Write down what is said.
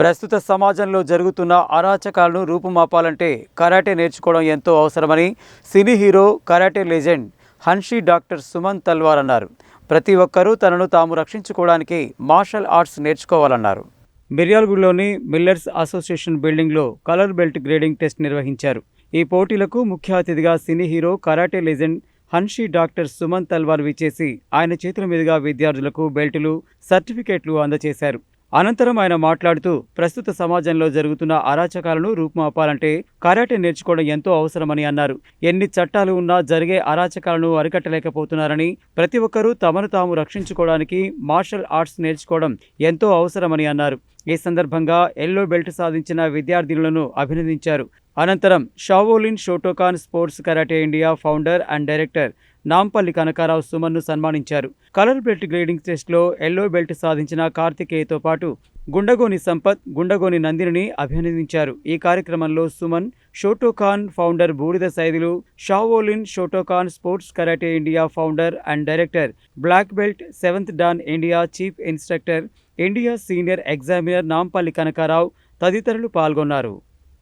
ప్రస్తుత సమాజంలో జరుగుతున్న అరాచకాలను రూపుమాపాలంటే కరాటే నేర్చుకోవడం ఎంతో అవసరమని cine hero karate legend hanshi doctor Suman Talwar అన్నారు. ప్రతి ఒక్కరూ తనను తాము రక్షించుకోవడానికి మార్షల్ ఆర్ట్స్ నేర్చుకోవాలన్నారు. మిర్యాలగూడలోని మిల్లర్స్ అసోసియేషన్ బిల్డింగ్లో కలర్ బెల్ట్ గ్రేడింగ్ టెస్ట్ నిర్వహించారు. ఈ పోటీలకు ముఖ్య అతిథిగా cine hero karate legend hanshi doctor Suman Talwar విచ్చేసి ఆయన చేతుల మీదుగా విద్యార్థులకు బెల్టులు సర్టిఫికేట్లు అందజేశారు. అనంతరం ఆయన మాట్లాడుతూ ప్రస్తుత సమాజంలో జరుగుతున్న అరాచకాలను రూపుమాపాలంటే కరాటే నేర్చుకోవడం ఎంతో అవసరమని అన్నారు. ఎన్ని చట్టాలు ఉన్నా జరిగే అరాచకాలను అరికట్టలేకపోతున్నారని ప్రతి ఒక్కరూ తమను తాము రక్షించుకోవడానికి మార్షల్ ఆర్ట్స్ నేర్చుకోవడం ఎంతో అవసరమని అన్నారు. ఈ సందర్భంగా ఎల్లో బెల్ట్ సాధించిన విద్యార్థినులను అభినందించారు. అనంతరం shaolin shotokan sports karate India founder and director Nampally Kanakarao సుమన్ను సన్మానించారు. కలర్ బెల్ట్ గ్రేడింగ్ టెస్ట్లో ఎల్లో బెల్ట్ సాధించిన కార్తికేయతో పాటు గుండగోని సంపత్ గుండగోని నందిని అభినందించారు. ఈ కార్యక్రమంలో Suman shotokan founder Boodida Saidulu shaolin shotokan sports karate India founder and director black belt seventh dan India chief instructor India senior examiner Nampally Kanakarao తదితరులు పాల్గొన్నారు.